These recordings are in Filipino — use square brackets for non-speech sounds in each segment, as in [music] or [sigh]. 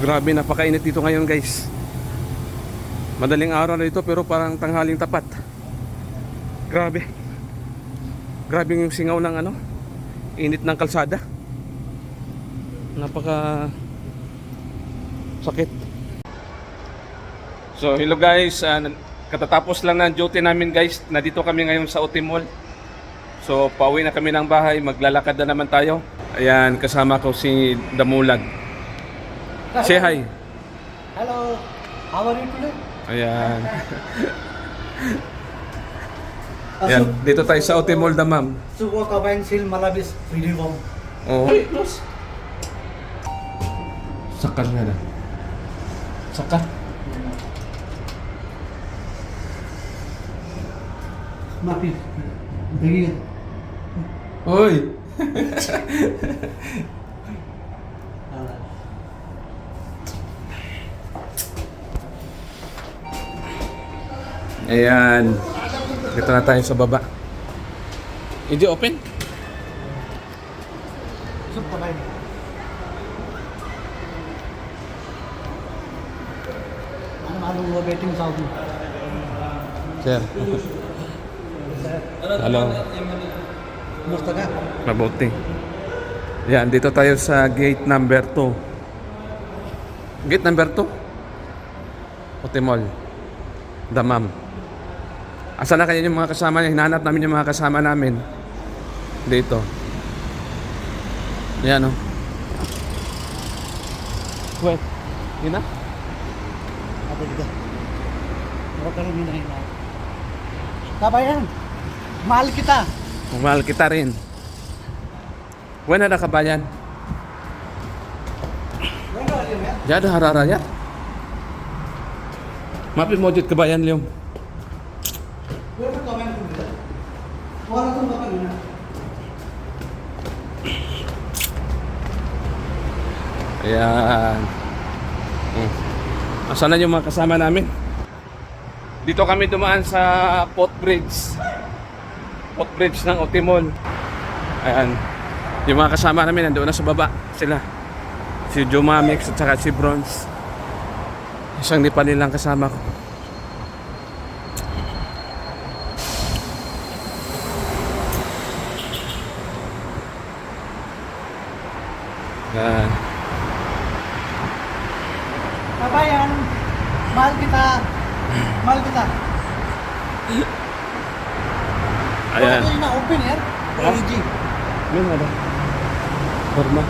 Grabe, napakainit dito ngayon guys. Madaling araw na dito pero parang tanghaling tapat. Grabe. Grabe yung singaw ng ano, init ng kalsada. Napaka sakit. So hello guys, Ah, katatapos lang ng duty namin guys. Nandito kami ngayon sa Otimol. So pauwi na kami ng bahay, maglalakad na naman tayo. Ayan, kasama ko si Damulag. Say hi. Hello. How are you today? Ayan. [laughs] Ayan, dito tayo sa Otimol Damam. Suko Kabayan Sil Malabis Video. Oo. Sakar nga na. Sakar. Mapi. Dagi. Hoy! [laughs] Ayan. Dito na tayo sa baba. Hindi open? Suko Kabayan. Ano ano mo betting sa ako? Sir. Hello. Musta ka? Mabuti. Yan, dito tayo sa gate number 2. Gate number 2? Otimol. Damam. Asa na kaya yung mga kasama niya? Hinahanap namin yung mga kasama namin. Dito. Yan o. Wait. Yun na? Ako dito. Huwag ka rin na. Kabayan. Mahal kita. Mahal kita rin. When na kabayan? Yan? Jada hararaya. Mapi mo dito kabayan ko dito. Wala kang bakal na. Ayan. Hmm. Asan na yung mga kasama namin? Dito kami dumaan sa Pot Bridge. Pot Bridge ng Otimol. Ayan. Yung mga kasama namin nandoon na sa baba sila. Si Jumamix at saka si Bronze. Isang Nepali lang kasama ko. Ayan. Kabayan. Mahal kita. Mahal kita. Ayan. Wala na open air. Ah. LG. Ano ada? Forma.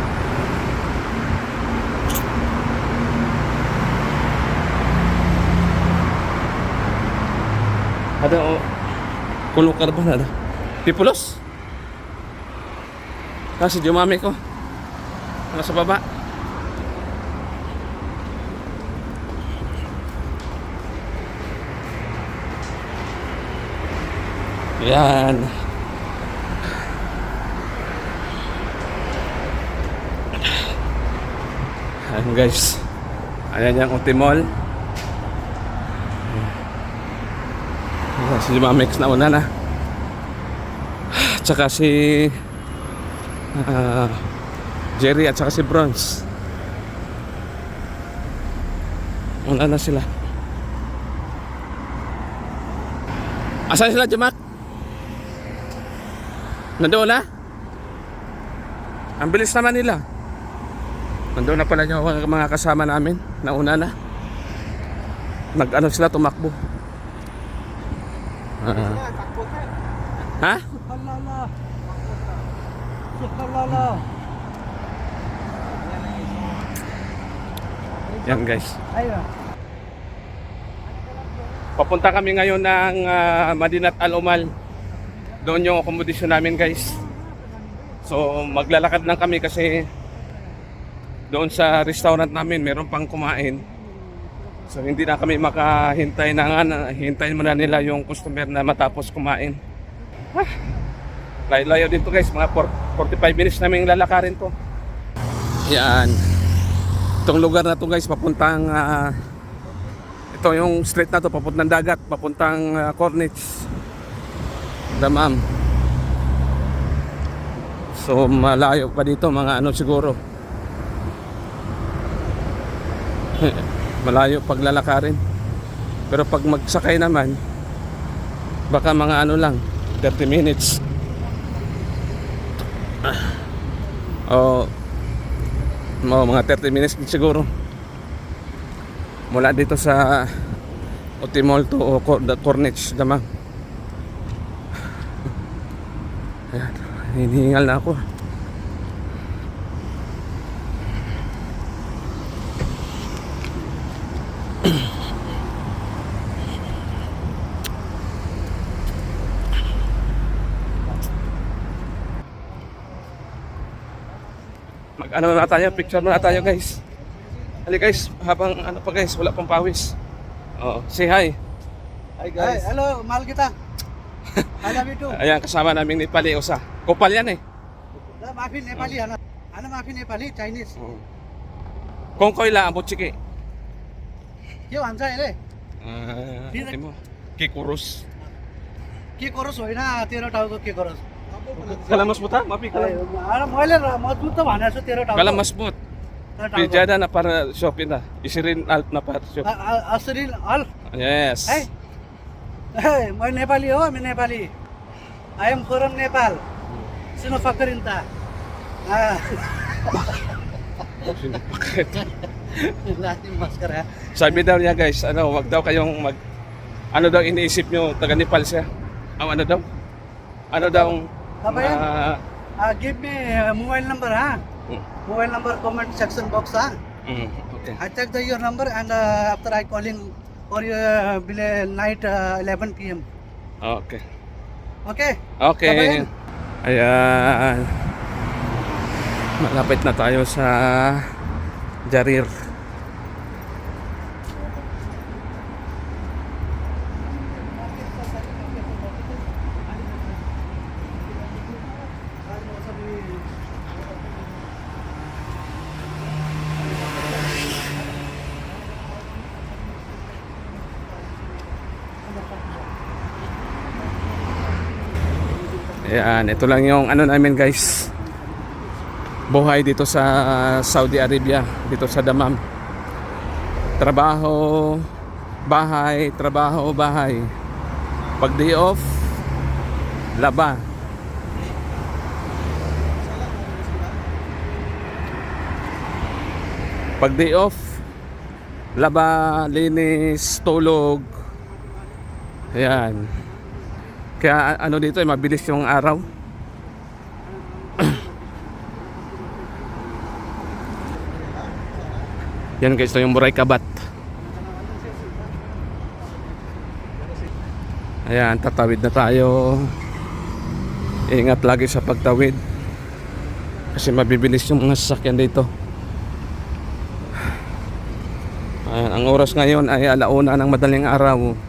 Ada oh, kulong karban ada. Pipulos. Kasi jumami ko. Nasa baba. Yan. Ayan guys. Ayan yung Otimol. Ayan, Si Mamex na una na. At saka si ah, Jerry at saka si Bronze. Una na sila. Asan sila, Jamak? Nandoon na? Ang bilis naman nila. Nandun na pala yung mga kasama namin. Nauna na. Nag-ano sila tumakbo. Ah. ha? Halala. Halala. Yan guys. Papunta kami ngayon ng ah, Madinat Al Umal. Doon yung accommodation namin guys. So maglalakad lang kami kasi doon sa restaurant namin meron pang kumain. So hindi na kami makahintay na nga hintayin muna nila yung customer na matapos kumain. Ah, layo-layo dito guys, mga 4 45 minutes namin lalakarin to. Yan. Itong lugar na to guys, papuntang ah, ito yung street na to papuntang dagat, papuntang uh, Cornich. Damam. So malayo pa dito mga ano siguro. [laughs] Malayo paglalakarin. Pero pag magsakay naman, baka mga ano lang, 30 minutes. O, oh, mga 30 minutes siguro. Mula dito sa Otimol to Cornich Damang. Ayan, hinihingal na ako. Mag ano na tayo, picture na tayo guys. Hali guys, habang ano pa guys, wala pang pawis. Oo, say hi. Hi guys. hello, mahal kita. I love you too. Ayan, kasama namin Nepali Osa. Kopal yan eh. Mafi Nepali, oh. ano? Ano mafi Nepali? Chinese. Oo. Kung koy la ambot chiki. Yo, ansa ele. Eh. Ah, mo. Kikurus. Kikurus hoy na, tero tawag ko kikurus. Kalamas mo ta? Mapi kalam. Ara moile mazbut ta bhanesu tero tawag. Kalamas mo. Pijada na para shopping na. Isirin alt na para shopping. Asirin alt? Yes. Hey? म नेपाली हो म Nepali I am from Nepal सुन फकरिन त mascara Sabi daw niya guys, ano, wag daw kayong mag ano daw iniisip nyo, taga Nepal siya. Ang ano daw? Ano daw? Kabayan? ah, give me mobile number हाँ mm, mobile number comment section box हाँ mm, okay. I check the your number and uh, after I calling your uh, night uh, 11 p.m. Okay. Okay? Okay. Kabayan? Ayan. Malapit na tayo sa Jarir. Ayan, ito lang yung ano namin guys. Buhay dito sa Saudi Arabia, dito sa Damam. Trabaho, bahay, trabaho, bahay. Pag day off, laba. Pag day off, laba, linis, tulog. Ayan. Kaya ano dito ay mabilis yung araw. [clears throat] Yan guys, yung Buray Kabat. Ayan, tatawid na tayo. Ingat lagi sa pagtawid. Kasi mabibilis yung mga sasakyan dito. Ayan, ang oras ngayon ay alauna ng madaling araw.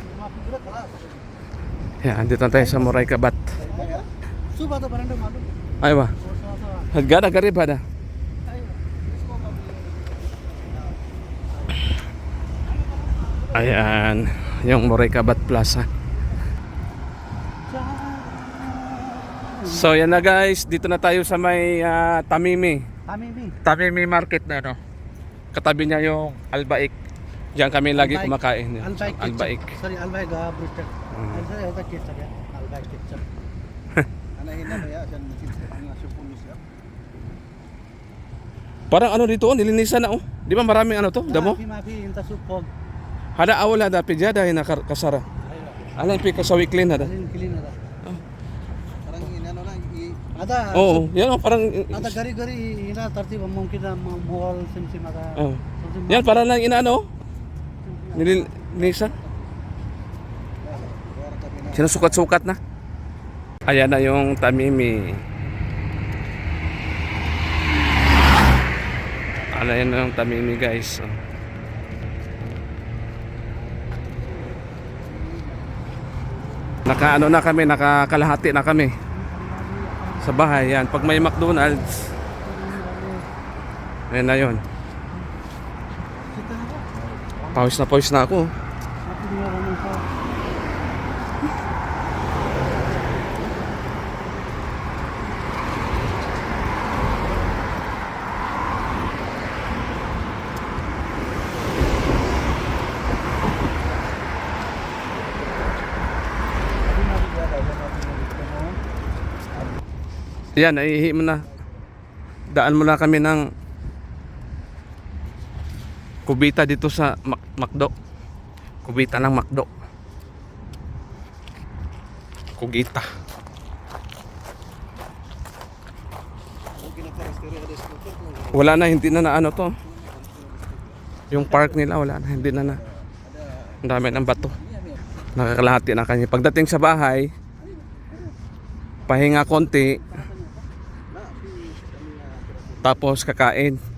Yan, andito na tayo sa Moray Kabat. Ay ba? Hagada ka rin ba Ayan, yung Moray Kabat Plaza. So yan na guys, dito na tayo sa may uh, Tamimi. Tamimi. Tamimi Market na no. Katabi niya yung Albaik. Diyan kami lagi Albaik. kumakain. Albaik. Albaik. Sorry, Albaik uh, brewster. Mm. Ano Sorry, Albaik kitchen. Albaik kitchen. [laughs] Anahin na kaya diyan Parang ano dito, oh, nilinisan na oh. Di ba maraming ano to? Damo? Mapi, mapi, inta supog. Hada awala da pidya dahil na kasara. Alam ah. pi kasawi clean hada. Clean hada. Parang inano na i ada. Oo, yan oh, parang ada gari-gari ina tartib mungkin na mall sim sim ada. Oh. Yan para lang inano. Oh. Nilinisan. na Sinusukat-sukat na. Ayan na yung tamimi. Ano yan ng tamimi guys. Oh. Naka ano na kami, nakakalahati na kami. Sa bahay yan. Pag may McDonald's, Ayan na yun. Pawis na pawis na ako. Yan, naihi mo na. Daan mo na kami ng kubita dito sa Mac-. Kubita ng Macdo. Kugita. Wala na, hindi na na ano to. Yung park nila, wala na, hindi na na. Ang dami ng bato. Nakakalahati na kanya. Pagdating sa bahay, pahinga konti, tapos kakain.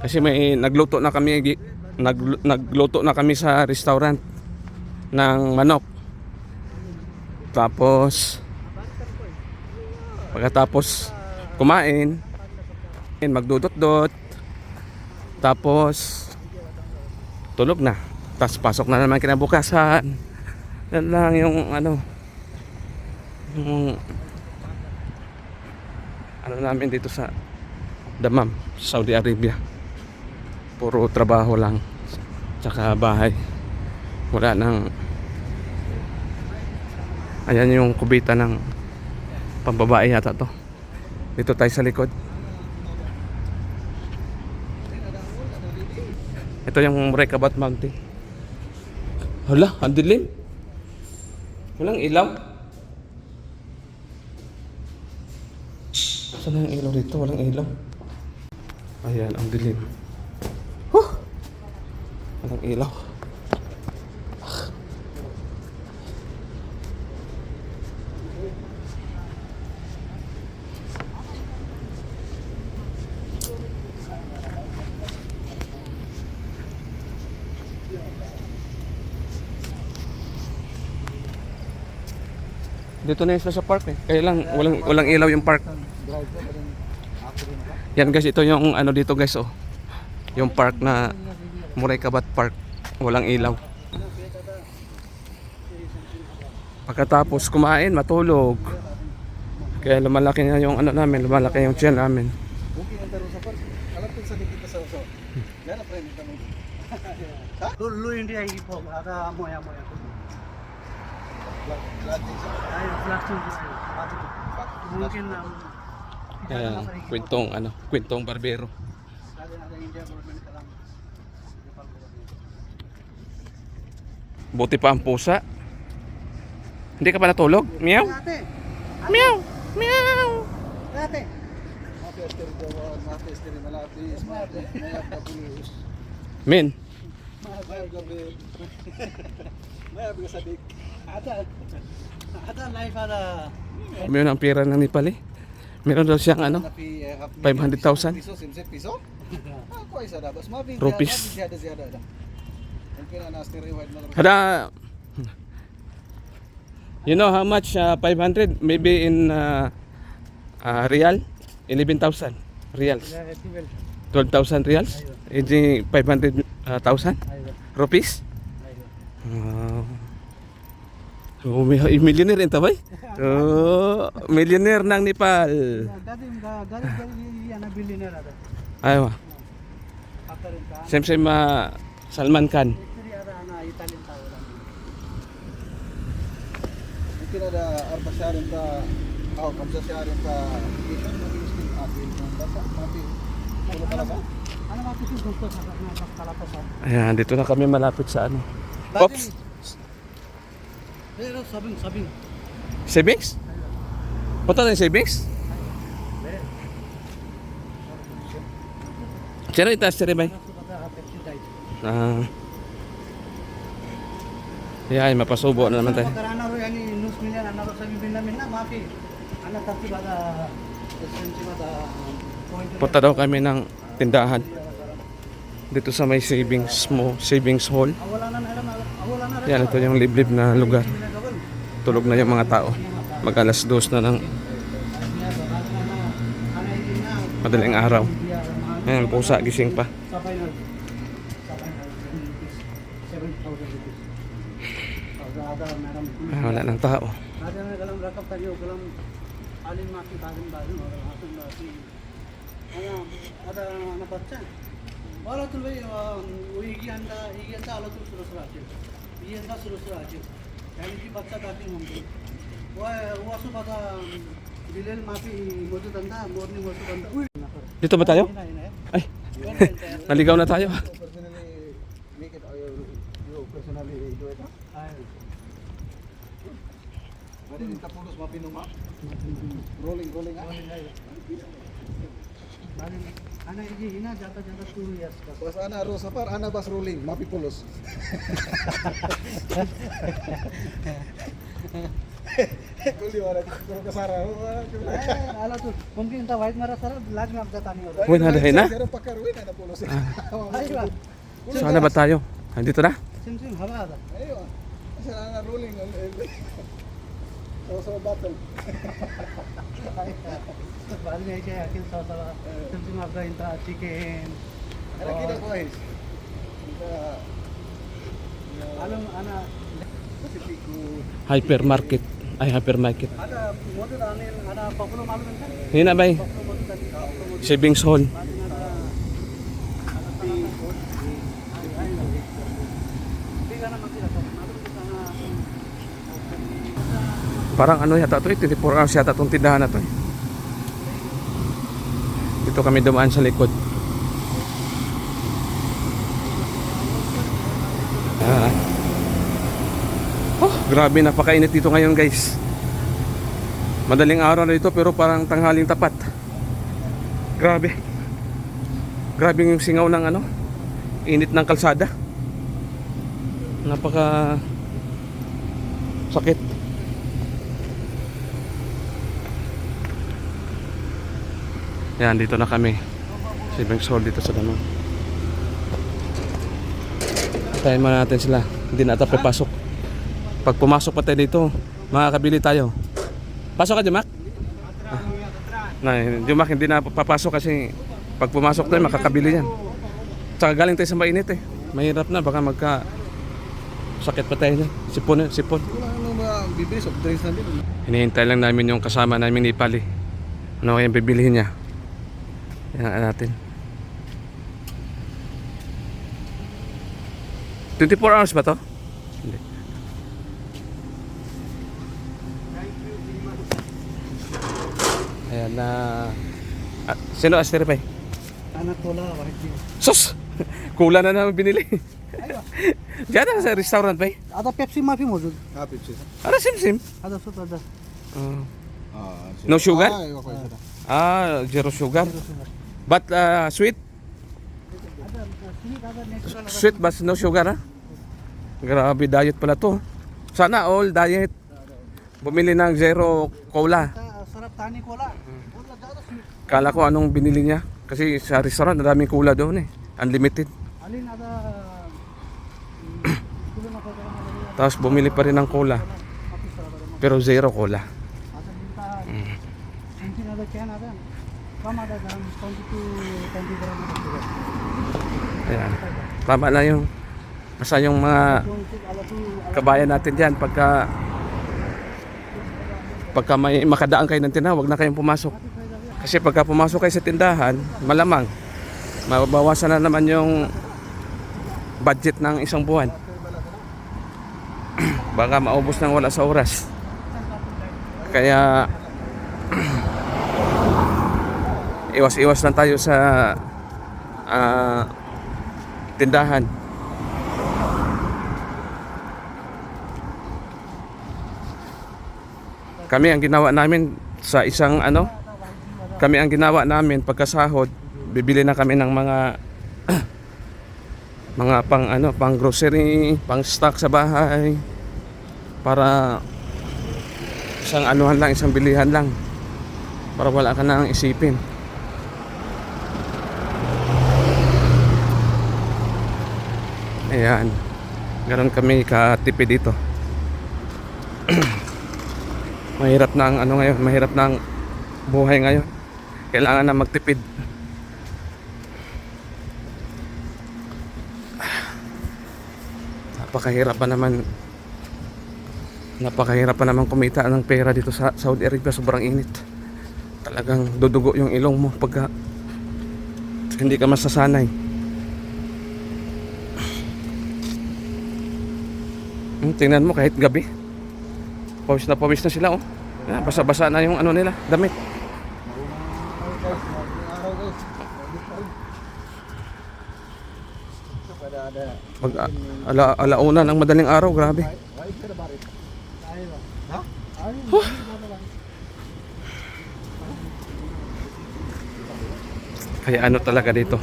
Kasi may nagluto na kami nag, nagluto na kami sa restaurant ng manok. Tapos pagkatapos kumain, magdudot-dot. Tapos tulog na. Tapos pasok na naman kinabukasan. Yan lang yung ano yung ano namin dito sa Damam, Saudi Arabia. Puro trabaho lang. Tsaka bahay. Wala nang Ayan yung kubita ng pambabae yata to. Dito tayo sa likod. Ito yung Rekabat Mountain. Hala, ang dilim. Walang ilaw. Saan ang ilaw dito? Walang ilaw. Ayan, ang dilim. Walang ilaw. Dito na sila sa park eh. Kaya lang, walang, walang ilaw yung park. Yan guys, ito yung ano dito guys oh. Yung park na Muray Kabat Park. Walang ilaw. Pagkatapos kumain, matulog. Kaya lumalaki na yung ano namin, lumalaki yung tiyan namin. Bukit ang taro sa park. Alam ko sa dikit sa so. Yan ang friend kami. Lu India hip hop ada moya moya. Sa Ayo flashing Mungkin um, Kaya kwentong ano, kwentong barbero. ada India government kalam. Nepal Buti pa ang pusa. Hindi ka pa natulog? Meow? Ate, Meow! Meow! ate. Min, meron ang pera ng Nepal eh. Meron daw siyang ano, Napi, eh, hap- 500,000? Piso, simset piso? Ah. Rupees. Ziyada ziyada da. Okay na na esteri white na lang. Hada, you know how much? Uh, 500? Maybe in uh, uh, real? 11,000 reals. Ya, itu well. 12,000 reals? Hindi 500,000 Ayo, rupees? Uh, oh, may millionaire ito ba? [laughs] Oh, millionaire ng Nepal. Ayaw. Ka. Siyempre ma Salman Khan. Actually ada ana Italian tao lang. Mungkin ada arba syarin ka Oh, kamsa syarin ka maging still atin ng basa. Mati. Pulo talaga. Ano ba kasi gusto sa sa kalapasan? Ayan, dito na kami malapit sa ano. Oops! Pero sabing sabing. Savings? Punta na yung savings? Sino itaas si Diet. Ah. Yan, mapasubo na naman tayo. Punta daw kami ng tindahan. dito sa may savings mo, savings hall. Ah, ah. Yan, ito yung liblib na lugar. Tulog na yung mga tao. Mag alas dos na ng madaling araw. Ayan, pusa, gising pa. Sa final. Sa final. 7,000 rupees. Ah, wala ng tao. Na kalam rakap tayo? Aje. Igi anda suru suru aje. Yani ki bacha dati hum. Wa wa su bata bilel mafi mojud anda morni mojud anda. Uy. Dito ba tayo? Ina ina. Ay, naligaw na tayo. So personally, make it, uh, you personally do it, huh? Ay. Dili ta mapinuma. Rolling rolling ana ini hina jata jata turu yas ka. Bas ana ro sapar ana bas rolling mapipulos. Win ada hina? Saan na ba tayo? Nandito na? Sim sim, haba ada. Ayun. Saan na rolling? [laughs] So so battle. बाद में ऐसे अखिल सा सा SIM SIM आपका इंता chicken Ano kita ko is? आलम आना Pacific Hypermarket. Ay, hypermarket. ada motor आने ada पपुलो मालूम है क्या Hina bay, पपुलो मोटर तक पपुलो मोटर savings hall. बाद में ada ada ती Parang ano yata to eh, 24 hours yata itong tindahan na to eh. Dito kami dumaan sa likod. Ah. Oh, grabe napakainit dito ngayon guys. Madaling araw na dito pero parang tanghaling tapat. Grabe. Grabe yung singaw ng ano, init ng kalsada. Napaka sakit. Yan, dito na kami. Savings hall dito sa ganun. Tayin muna natin sila. Hindi na ata papasok. Pag pumasok pa tayo dito, makakabili tayo. Pasok ka, Jumak? Ah. Na, Jumak, hindi na papasok kasi pag pumasok tayo, makakabili yan. Tsaka galing tayo sa mainit eh. Mahirap na, baka magka sakit pa tayo dyan. Sipon, sipon. Hinihintay lang namin yung kasama namin ni Pali. Ano kaya bibilihin niya? Hinaan natin. 24 hours ba to? Hindi. Ayan na... Uh, ah, sino ah, ang certify? Anatola, Wahid. Sus! [laughs] Kula na naman binili. [laughs] Diyan na sa restaurant ba? Ada Pepsi Mafi mawjud. Ah, Pepsi. Ada Sim Sim. Ada sut ada. Uh, ah. ah, no sugar? Ah, zero sugar. Zero sugar. But uh, sweet? Sweet but no sugar ha? Grabe diet pala to. Sana all diet. Bumili ng zero cola. Sarap tani cola. Kala ko anong binili niya. Kasi sa restaurant, daming cola doon eh. Unlimited. Alin Tapos bumili pa rin ng cola. Pero zero cola. Ayan. Tama na yung basta yung mga kabayan natin dyan pagka pagka may makadaan kayo ng tindahan, huwag na kayong pumasok. Kasi pagka pumasok kayo sa tindahan, malamang mababawasan na naman yung budget ng isang buwan. [clears throat] Baka maubos nang wala sa oras. Kaya iwas-iwas lang tayo sa ah, tindahan. Kami ang ginawa namin sa isang ano, kami ang ginawa namin pagkasahod, bibili na kami ng mga [clears throat] mga pang ano, pang grocery, pang stock sa bahay para isang anuhan lang, isang bilihan lang para wala ka nang isipin. Ayan. Ganon kami katipid dito. [clears throat] mahirap na ang ano ngayon, mahirap na ang buhay ngayon. Kailangan na magtipid. Napakahirap pa naman Napakahirap pa naman kumita ng pera dito sa Saudi Arabia, sobrang init. Talagang dudugo yung ilong mo pagka hindi ka masasanay. Hmm, tingnan mo kahit gabi. Pawis na pawis na sila oh. Ah, Basa-basa na yung ano nila, damit. Pag a- ala, alauna ng madaling araw, grabe. Ayaw. Kaya ano talaga dito?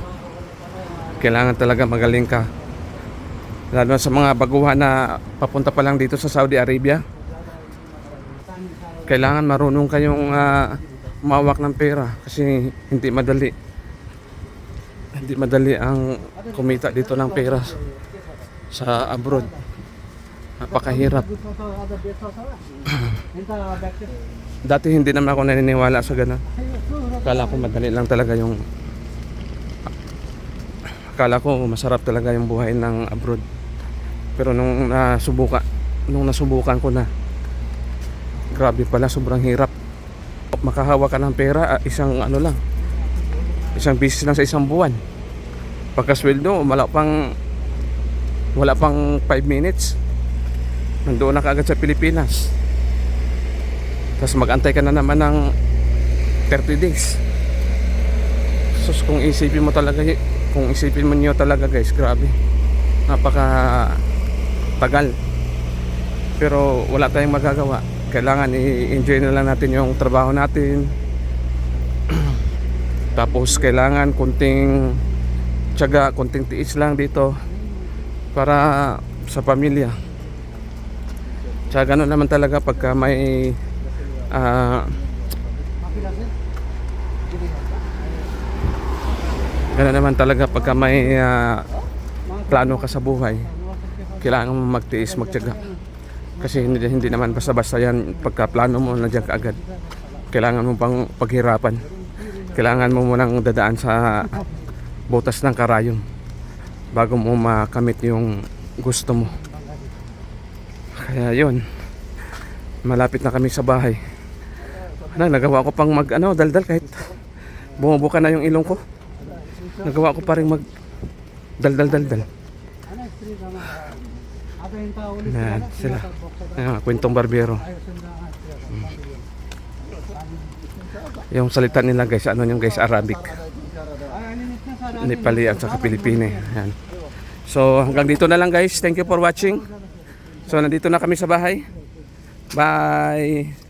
Kailangan talaga magaling ka. Lalo sa mga baguhan na papunta pa lang dito sa Saudi Arabia. Kailangan marunong kayong uh, mawak ng pera kasi hindi madali. Hindi madali ang kumita dito ng pera sa abroad. Napakahirap. [clears throat] Dati hindi naman ako naniniwala sa ganun. Akala ko madali lang talaga yung Akala ko masarap talaga yung buhay ng abroad. Pero nung nasubukan, nung nasubukan ko na, grabe pala, sobrang hirap. Makahawa ka ng pera, ah, isang ano lang, isang business lang sa isang buwan. Pagkasweldo, wala pang, wala pang 5 minutes. Nandoon na kaagad sa Pilipinas. Tapos magantay ka na naman ng 30 days. Sus, kung isipin mo talaga, kung isipin mo niyo talaga guys, grabe. Napaka tagal. Pero wala tayong magagawa. Kailangan i-enjoy na lang natin yung trabaho natin. [clears throat] Tapos kailangan kunting tiyaga, kunting tiis lang dito para sa pamilya. Tsaka ganun naman talaga pagka may ah, Ganun naman talaga pagka may ah, plano ka sa buhay, kailangan mo magtiis, magtiyaga. Kasi hindi, hindi naman basta-basta yan pagka plano mo nandiyan ka agad. Kailangan mo pang paghirapan. Kailangan mo munang dadaan sa butas ng karayom bago mo makamit yung gusto mo. Kaya yun, malapit na kami sa bahay. Ano, nagawa ko pang mag ano, daldal kahit bumubuka na yung ilong ko. Nagawa ko pa rin mag daldal daldal. Yan, sila. Ayan, kwentong barbero. Yung salita nila guys, ano yung guys, Arabic. Nepali at saka Pilipino. Yan. So hanggang dito na lang guys. Thank you for watching. So nandito na kami sa bahay. Bye!